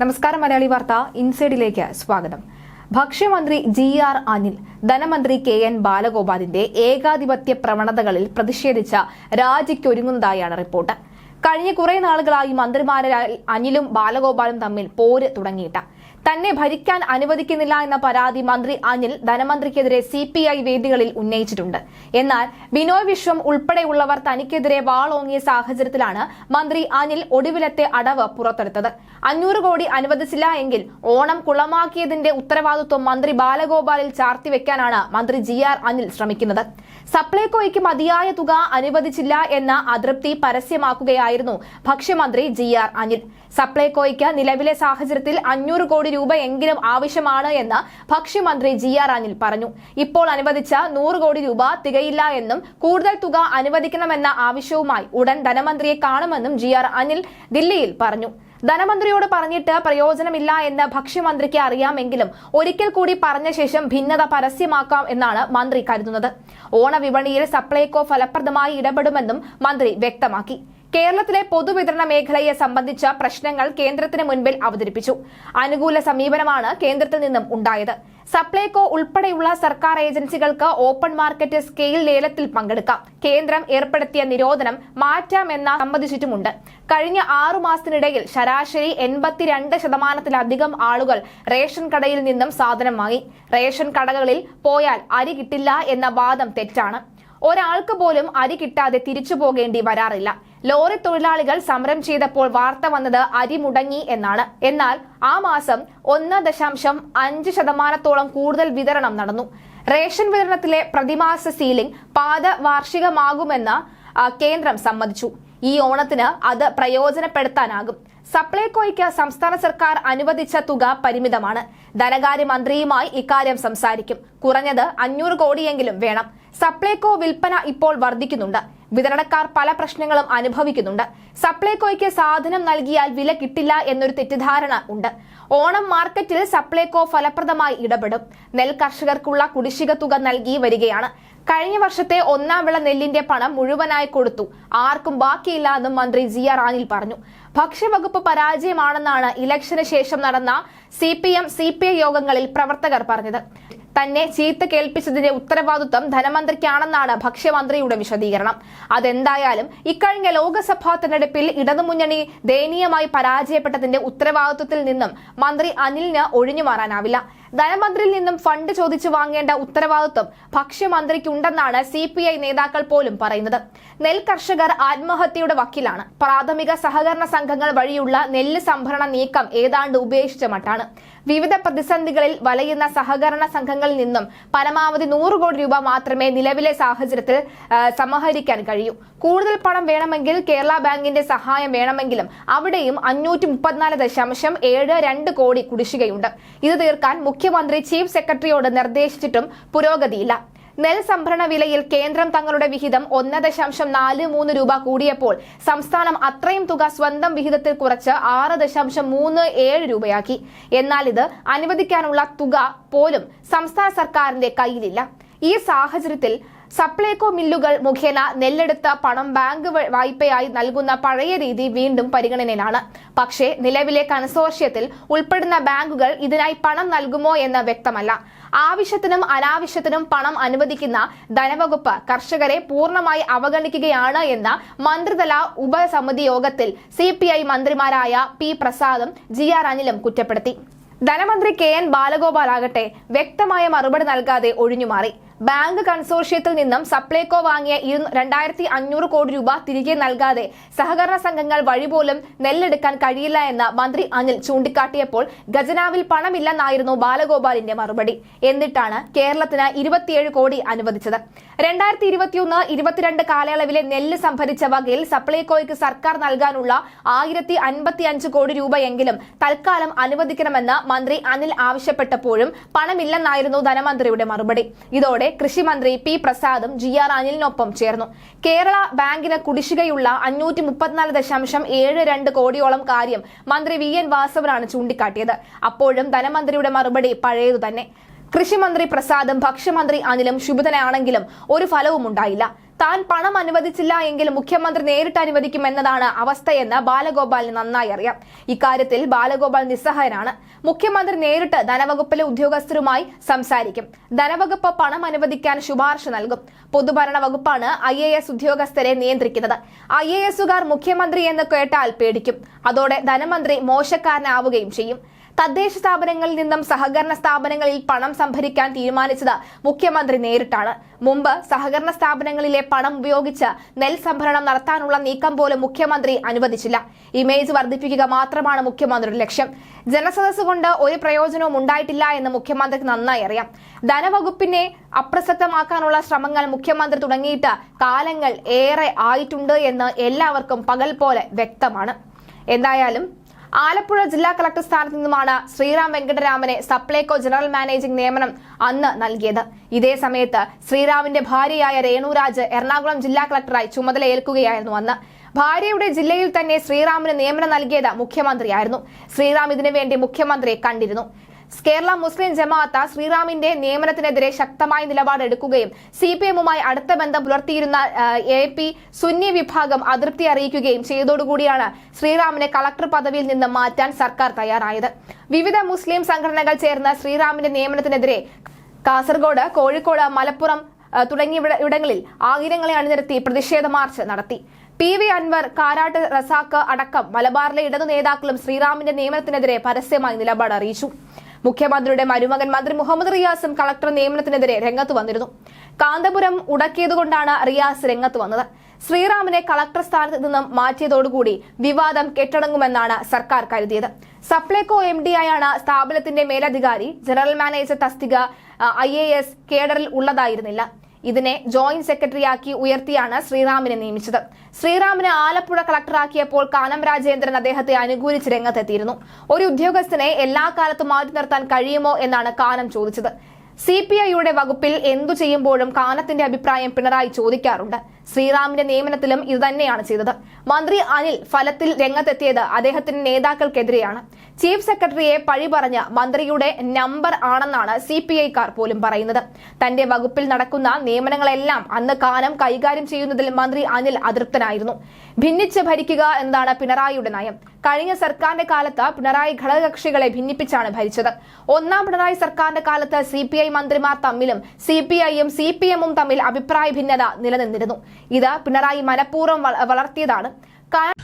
നമസ്കാരം മലയാളി വാർത്ത ഇൻസൈഡിലേക്ക് സ്വാഗതം. ഭക്ഷ്യമന്ത്രി ജി ആർ അനിൽ ധനമന്ത്രി കെ എൻ ബാലഗോപാലിന്റെ ഏകാധിപത്യ പ്രവണതകളിൽ പ്രതിഷേധിച്ച രാജിക്കൊരുങ്ങുന്നതായാണ് റിപ്പോർട്ട്. കഴിഞ്ഞ കുറെ നാളുകളായി മന്ത്രിമാരായ അനിലും ബാലഗോപാലും തമ്മിൽ പോര് തുടങ്ങിയിട്ട. തന്നെ ഭരിക്കാൻ അനുവദിക്കുന്നില്ല എന്ന പരാതി മന്ത്രി അനിൽ ധനമന്ത്രിക്കെതിരെ സി പി ഐ വേദികളിൽ ഉന്നയിച്ചിട്ടുണ്ട്. എന്നാൽ ബിനോയ് വിശ്വം ഉൾപ്പെടെയുള്ളവർ തനിക്കെതിരെ വാളോങ്ങിയ സാഹചര്യത്തിലാണ് മന്ത്രി അനിൽ ഒടുവിലത്തെ അടവ് പുറത്തെടുത്തത്. അഞ്ഞൂറ് കോടി അനുവദിച്ചില്ല എങ്കിൽ ഓണം കുളമാക്കിയതിന്റെ ഉത്തരവാദിത്വം മന്ത്രി ബാലഗോപാലിൽ ചാർത്തിവെക്കാനാണ് മന്ത്രി ജി ആർ അനിൽ ശ്രമിക്കുന്നത്. സപ്ലൈകോയ്ക്ക് മതിയായ തുക അനുവദിച്ചില്ല എന്ന അതൃപ്തി പരസ്യമാക്കുകയായിരുന്നു ഭക്ഷ്യമന്ത്രി ജി ആർ അനിൽ. സപ്ലൈകോയ്ക്ക് നിലവിലെ സാഹചര്യത്തിൽ അഞ്ഞൂറ് കോടി രൂപ എങ്കിലും ആവശ്യമാണ് എന്ന് ഭക്ഷ്യമന്ത്രി ജി ആർ അനിൽ പറഞ്ഞു. ഇപ്പോൾ അനുവദിച്ച നൂറ് കോടി രൂപ തികയില്ല എന്നും കൂടുതൽ തുക അനുവദിക്കണമെന്ന ആവശ്യവുമായി ഉടൻ ധനമന്ത്രിയെ കാണുമെന്നും ജി ആർ അനിൽ ദില്ലിയിൽ പറഞ്ഞു. ധനമന്ത്രിയോട് പറഞ്ഞിട്ട് പ്രയോജനമില്ല എന്ന് ഭക്ഷ്യമന്ത്രിക്ക് അറിയാമെങ്കിലും ഒരിക്കൽ കൂടി പറഞ്ഞ ശേഷം ഭിന്നത പരസ്യമാക്കാം എന്നാണ് മന്ത്രി കരുതുന്നത്. ഓണവിപണിയിൽ സപ്ലൈകോ ഫലപ്രദമായി ഇടപെടുമെന്നും മന്ത്രി വ്യക്തമാക്കി. കേരളത്തിലെ പൊതുവിതരണ മേഖലയെ സംബന്ധിച്ച പ്രശ്നങ്ങൾ കേന്ദ്രത്തിന് മുൻപിൽ അവതരിപ്പിച്ചു. അനുകൂല സമീപനമാണ് കേന്ദ്രത്തിൽ നിന്നും ഉണ്ടായത്. സപ്ലൈകോ ഉൾപ്പെടെയുള്ള സർക്കാർ ഏജൻസികൾക്ക് ഓപ്പൺ മാർക്കറ്റ് സ്കെയിൽ ലേലത്തിൽ പങ്കെടുക്കാം. കേന്ദ്രം ഏർപ്പെടുത്തിയ നിരോധനം മാറ്റാമെന്ന സംബന്ധിച്ചിട്ടുമുണ്ട് കഴിഞ്ഞ ആറു മാസത്തിനിടയിൽ ശരാശരി എൺപത്തിരണ്ട് ശതമാനത്തിലധികം ആളുകൾ റേഷൻ കടയിൽ നിന്നും സാധനം വാങ്ങി. റേഷൻ കടകളിൽ പോയാൽ അരി കിട്ടില്ല എന്ന വാദം തെറ്റാണ്. ഒരാൾക്ക് പോലും അരി കിട്ടാതെ തിരിച്ചു പോകേണ്ടി വരാറില്ല. ലോറി തൊഴിലാളികൾ സമരം ചെയ്തപ്പോൾ വാർത്ത വന്നത് അരി മുടങ്ങി എന്നാണ്. എന്നാൽ ആ മാസം ഒന്ന് ദശാംശം അഞ്ച് ശതമാനത്തോളം കൂടുതൽ വിതരണം നടന്നു. റേഷൻ വിതരണത്തിലെ പ്രതിമാസ സീലിംഗ് പാത വാർഷികമാകുമെന്ന് കേന്ദ്രം സമ്മതിച്ചു. ഈ ഓണത്തിന് അത് പ്രയോജനപ്പെടുത്താനാകും. സപ്ലൈകോയ്ക്ക് സംസ്ഥാന സർക്കാർ അനുവദിച്ച തുക പരിമിതമാണ്. ധനകാര്യമന്ത്രിയുമായി ഇക്കാര്യം സംസാരിക്കും. കുറഞ്ഞത് അഞ്ഞൂറ് കോടിയെങ്കിലും വേണം. സപ്ലൈകോ വിൽപ്പന ഇപ്പോൾ വർദ്ധിക്കുന്നുണ്ട്. വിതരണക്കാർ പല പ്രശ്നങ്ങളും അനുഭവിക്കുന്നുണ്ട്. സപ്ലൈകോയ്ക്ക് സാധനം നൽകിയാൽ വില കിട്ടില്ല എന്നൊരു തെറ്റിദ്ധാരണ ഉണ്ട്. ഓണം മാർക്കറ്റിൽ സപ്ലൈകോ ഫലപ്രദമായി ഇടപെടും. നെൽ കർഷകർക്കുള്ള കുടിശ്ശിക തുക നൽകി വരികയാണ്. കഴിഞ്ഞ വർഷത്തെ ഒന്നാം വിള നെല്ലിന്റെ പണം മുഴുവനായി കൊടുത്തു. ആർക്കും ബാക്കിയില്ല എന്നും മന്ത്രി ജി ആർ ആനിൽ പറഞ്ഞു. ഭക്ഷ്യവകുപ്പ് പരാജയമാണെന്നാണ് ഇലക്ഷന് ശേഷം നടന്ന C P M C P I യോഗങ്ങളിൽ പ്രവർത്തകർ പറഞ്ഞത്. തന്നെ ചീത്ത കേൾപ്പിച്ചതിന്റെ ഉത്തരവാദിത്വം ധനമന്ത്രിക്കാണെന്നാണ് ഭക്ഷ്യമന്ത്രിയുടെ വിശദീകരണം. അതെന്തായാലും ഇക്കഴിഞ്ഞ ലോക്സഭാ തെരഞ്ഞെടുപ്പിൽ ഇടതുമുന്നണി ദയനീയമായി പരാജയപ്പെട്ടതിന്റെ ഉത്തരവാദിത്വത്തിൽ നിന്നും മന്ത്രി അനിലിന് ഒഴിഞ്ഞു മാറാനാവില്ല. ധനമന്ത്രിയിൽ നിന്നും ഫണ്ട് ചോദിച്ചു വാങ്ങേണ്ട ഉത്തരവാദിത്വം ഭക്ഷ്യമന്ത്രിക്കുണ്ടെന്നാണ് സി പി ഐ നേതാക്കൾ പോലും പറയുന്നത്. നെൽ കർഷകർ ആത്മഹത്യയുടെ വക്കിലാണ്. പ്രാഥമിക സഹകരണ സംഘങ്ങൾ വഴിയുള്ള നെല്ല് സംഭരണ നീക്കം ഏതാണ്ട് ഉപേക്ഷിച്ച മട്ടാണ്. വിവിധ പ്രതിസന്ധികളിൽ വലയുന്ന സഹകരണ സംഘങ്ങളിൽ നിന്നും പരമാവധി നൂറ് കോടി രൂപ മാത്രമേ നിലവിലെ സാഹചര്യത്തിൽ സമാഹരിക്കാൻ കഴിയൂ. കൂടുതൽ പണം വേണമെങ്കിൽ കേരള ബാങ്കിന്റെ സഹായം വേണമെങ്കിലും അവിടെയും അഞ്ഞൂറ്റി മുപ്പത്തിനാല് ദശാംശം ഏഴ് രണ്ട് കോടി കുടിശ്ശികയുണ്ട്. ഇത് തീർക്കാൻ മുഖ്യമന്ത്രി ചീഫ് സെക്രട്ടറിയോട് നിർദ്ദേശിച്ചിട്ടും പുരോഗതിയില്ല. നെൽ സംഭരണ വിലയിൽ കേന്ദ്രം തങ്ങളുടെ വിഹിതം ഒന്ന് ദശാംശം നാല് മൂന്ന് രൂപ കൂടിയപ്പോൾ സംസ്ഥാനം അത്രയും തുക സ്വന്തം വിഹിതത്തിൽ കുറച്ച് ആറ് ദശാംശം മൂന്ന് ഏഴ് രൂപയാക്കി. എന്നാൽ ഇത് അനുവദിക്കാനുള്ള തുക പോലും സംസ്ഥാന സർക്കാരിന്റെ കയ്യിലില്ല. ഈ സാഹചര്യത്തിൽ സപ്ലൈകോ മില്ലുകൾ മുഖേന നെല്ലെടുത്ത പണം ബാങ്ക് വായ്പയായി നൽകുന്ന പഴയ രീതി വീണ്ടും പരിഗണനയിലാണ്. പക്ഷേ നിലവിലെ കൺസോർഷ്യത്തിൽ ഉൾപ്പെടുന്ന ബാങ്കുകൾ ഇതിനായി പണം നൽകുമോ എന്ന് വ്യക്തമല്ല. ആവശ്യത്തിനും അനാവശ്യത്തിനും പണം അനുവദിക്കുന്ന ധനവകുപ്പ് കർഷകരെ പൂർണമായി അവഗണിക്കുകയാണ് എന്ന് മന്ത്രിതല ഉപസമിതി യോഗത്തിൽ സി മന്ത്രിമാരായ പി പ്രസാദും ജി ആർ അനിലും കുറ്റപ്പെടുത്തി. ധനമന്ത്രി കെ എൻ ബാലഗോപാൽ ആകട്ടെ വ്യക്തമായ മറുപടി നൽകാതെ ഒഴിഞ്ഞുമാറി. ബാങ്ക് കൺസോർഷ്യത്തിൽ നിന്നും സപ്ലൈകോ വാങ്ങിയ രണ്ടായിരത്തി അഞ്ഞൂറ് കോടി രൂപ തിരികെ നൽകാതെ സഹകരണ സംഘങ്ങൾ വഴി പോലും നെല്ലെടുക്കാൻ കഴിയില്ല എന്ന് മന്ത്രി അനിൽ ചൂണ്ടിക്കാട്ടിയപ്പോൾ ഖജനാവിൽ പണമില്ലെന്നായിരുന്നു ബാലഗോപാലിന്റെ മറുപടി. എന്നിട്ടാണ് കേരളത്തിന് ഇരുപത്തിയേഴ് കോടി അനുവദിച്ചത്. രണ്ടായിരത്തി ഇരുപത്തിയൊന്ന് ഇരുപത്തിരണ്ട് കാലയളവിലെ നെല്ല് സംഭരിച്ച വകയിൽ സപ്ലൈകോയ്ക്ക് സർക്കാർ നൽകാനുള്ള ആയിരത്തി അൻപത്തി അഞ്ച് കോടി രൂപയെങ്കിലും തൽക്കാലം അനുവദിക്കണമെന്ന് മന്ത്രി അനിൽ ആവശ്യപ്പെട്ടപ്പോഴും പണമില്ലെന്നായിരുന്നു ധനമന്ത്രിയുടെ മറുപടി. ഇതോടെ കൃഷിമന്ത്രി പി പ്രസാദും ജി ആർ അനിലിനൊപ്പം ചേർന്നു. കേരള ബാങ്കിന് കുടിശ്ശികയുള്ള അഞ്ഞൂറ്റി മുപ്പത്തിനാല് ദശാംശം ഏഴ് രണ്ട് കോടിയോളം കാര്യം മന്ത്രി വി എൻ വാസവനാണ് ചൂണ്ടിക്കാട്ടിയത്. അപ്പോഴും ധനമന്ത്രിയുടെ മറുപടി പഴയതു തന്നെ കൃഷിമന്ത്രി പ്രസാദും ഭക്ഷ്യമന്ത്രി അനിലും ശുഭിതനാണെങ്കിലും ഒരു ഫലവും ഉണ്ടായില്ല. താൻ പണം അനുവദിച്ചില്ല എങ്കിൽ മുഖ്യമന്ത്രി നേരിട്ട് അനുവദിക്കും എന്നതാണ് അവസ്ഥയെന്ന് ബാലഗോപാലിന് നന്നായി അറിയാം. ഇക്കാര്യത്തിൽ ബാലഗോപാൽ നിസ്സഹായനാണ്. മുഖ്യമന്ത്രി നേരിട്ട് ധനവകുപ്പിലെ ഉദ്യോഗസ്ഥരുമായി സംസാരിക്കും. ധനവകുപ്പ് പണം അനുവദിക്കാൻ ശുപാർശ നൽകും. പൊതുഭരണ വകുപ്പാണ് ഐ എ എസ് ഉദ്യോഗസ്ഥരെ നിയന്ത്രിക്കുന്നത്. ഐ എ എസുകാർ മുഖ്യമന്ത്രി എന്ന് കേട്ടാൽ പേടിക്കും. അതോടെ ധനമന്ത്രി മോശക്കാരനാവുകയും ചെയ്യും. തദ്ദേശ സ്ഥാപനങ്ങളിൽ നിന്നും സഹകരണ സ്ഥാപനങ്ങളിൽ പണം സംഭരിക്കാൻ തീരുമാനിച്ചത് മുഖ്യമന്ത്രി നേരിട്ടാണ്. മുമ്പ് സഹകരണ സ്ഥാപനങ്ങളിലെ പണം ഉപയോഗിച്ച് നെൽ സംഭരണം നടത്താനുള്ള നീക്കം പോലും മുഖ്യമന്ത്രി അനുവദിച്ചില്ല. ഇമേജ് വർദ്ധിപ്പിക്കുക മാത്രമാണ് മുഖ്യമന്ത്രിയുടെ ലക്ഷ്യം. ജനസദസ് കൊണ്ട് ഒരു പ്രയോജനവും ഉണ്ടായിട്ടില്ല എന്ന് മുഖ്യമന്ത്രിക്ക് നന്നായി അറിയാം. ധനവകുപ്പിനെ അപ്രസക്തമാക്കാനുള്ള ശ്രമങ്ങൾ മുഖ്യമന്ത്രി തുടങ്ങിയിട്ട് കാലങ്ങൾ ഏറെ ആയിട്ടുണ്ട് എന്ന് എല്ലാവർക്കും പകൽ പോലെ വ്യക്തമാണ്. എന്തായാലും ആലപ്പുഴ ജില്ലാ കളക്ടർ സ്ഥാനത്ത് നിന്നുമാണ് ശ്രീറാം വെങ്കടരാമനെ സപ്ലൈകോ ജനറൽ മാനേജിംഗ് നിയമനം അന്ന് നൽകിയത്. ഇതേ സമയത്ത് ശ്രീറാമിന്റെ ഭാര്യയായ രേണുരാജ് എറണാകുളം ജില്ലാ കളക്ടറായി ചുമതലയേൽക്കുകയായിരുന്നു അന്ന്. ഭാര്യയുടെ ജില്ലയിൽ തന്നെ ശ്രീറാമിന് നിയമനം നൽകിയത് മുഖ്യമന്ത്രിയായിരുന്നു. ശ്രീറാം ഇതിനുവേണ്ടി മുഖ്യമന്ത്രിയെ കണ്ടിരുന്നു. കേരള മുസ്ലിം ജമാഅത്ത് ശ്രീറാമിന്റെ നിയമനത്തിനെതിരെ ശക്തമായ നിലപാടെടുക്കുകയും സി പി എമ്മുമായി അടുത്ത ബന്ധം പുലർത്തിയിരുന്ന എ പി സുന്നി വിഭാഗം അതൃപ്തി അറിയിക്കുകയും ചെയ്തതോടുകൂടിയാണ് ശ്രീറാമിനെ കളക്ടർ പദവിയിൽ നിന്ന് മാറ്റാൻ സർക്കാർ തയ്യാറായത്. വിവിധ മുസ്ലിം സംഘടനകൾ ചേർന്ന് ശ്രീറാമിന്റെ നിയമനത്തിനെതിരെ കാസർഗോഡ് കോഴിക്കോട് മലപ്പുറം തുടങ്ങിയ ഇടങ്ങളിൽ ആയിരങ്ങളെ അണിനിരത്തി പ്രതിഷേധ മാർച്ച് നടത്തി. പി വി അൻവർ കാരാട്ട് റസാക്ക് അടക്കം മലബാറിലെ ഇടതു നേതാക്കളും ശ്രീറാമിന്റെ നിയമനത്തിനെതിരെ പരസ്യമായി നിലപാട് അറിയിച്ചു. മുഖ്യമന്ത്രിയുടെ മരുമകൻ മന്ത്രി മുഹമ്മദ് റിയാസും കളക്ടർ നിയമനത്തിനെതിരെ രംഗത്ത് വന്നിരുന്നു. കാന്തപുരം ഉടക്കിയതുകൊണ്ടാണ് റിയാസ് രംഗത്ത് വന്നത്. ശ്രീറാമിനെ കളക്ടർ സ്ഥാനത്ത് നിന്നും മാറ്റിയതോടുകൂടി വിവാദം കെട്ടടങ്ങുമെന്നാണ് സർക്കാർ കരുതിയത്. സപ്ലൈകോ എം ഡി ആയാണ് സ്ഥാപനത്തിന്റെ മേലധികാരി ജനറൽ മാനേജർ തസ്തിക ഐ എ എസ് കേഡറിൽ ഉള്ളതായിരുന്നില്ല. ഇതിനെ ജോയിന്റ് സെക്രട്ടറിയാക്കി ഉയർത്തിയാണ് ശ്രീറാമിനെ നിയമിച്ചത്. ശ്രീറാമിനെ ആലപ്പുഴ കളക്ടറാക്കിയപ്പോൾ കാനം രാജേന്ദ്രൻ അദ്ദേഹത്തെ അനുകൂലിച്ച് രംഗത്തെത്തിയിരുന്നു. ഒരു ഉദ്യോഗസ്ഥനെ എല്ലാ കാലത്തും മാറ്റി നിർത്താൻ കഴിയുമോ എന്നാണ് കാനം ചോദിച്ചത്. സി പി ഐയുടെ വകുപ്പിൽ എന്തു ചെയ്യുമ്പോഴും കാനത്തിന്റെ അഭിപ്രായം പിണറായി ചോദിക്കാറുണ്ട്. ശ്രീറാമിന്റെ നിയമനത്തിലും ഇതുതന്നെയാണ് ചെയ്തത്. മന്ത്രി അനിൽ ഫലത്തിൽ രംഗത്തെത്തിയത് അദ്ദേഹത്തിന്റെ നേതാക്കൾക്കെതിരെയാണ്. ചീഫ് സെക്രട്ടറിയെ പഴി പറഞ്ഞ മന്ത്രിയുടെ നമ്പർ ആണെന്നാണ് സി പി ഐക്കാർ പോലും പറയുന്നത്. തന്റെ വകുപ്പിൽ നടക്കുന്ന നിയമനങ്ങളെല്ലാം അന്ന് കാനം കൈകാര്യം ചെയ്യുന്നതിൽ മന്ത്രി അനിൽ അതൃപ്തനായിരുന്നു. ഭിന്നിച്ച് ഭരിക്കുക എന്നാണ് പിണറായിയുടെ നയം. കഴിഞ്ഞ സർക്കാരിന്റെ കാലത്ത് പിണറായി ഘടകകക്ഷികളെ ഭിന്നിപ്പിച്ചാണ് ഭരിച്ചത്. ഒന്നാം പിണറായി സർക്കാരിന്റെ കാലത്ത് സി പി ഐ മന്ത്രിമാർ തമ്മിലും സി പി ഐയും സി പി എമ്മും തമ്മിൽ അഭിപ്രായ ഭിന്നത നിലനിന്നിരുന്നു. ഇത് പിണറായി മനഃപൂർവം വളർത്തിയതാണ്. കാരണം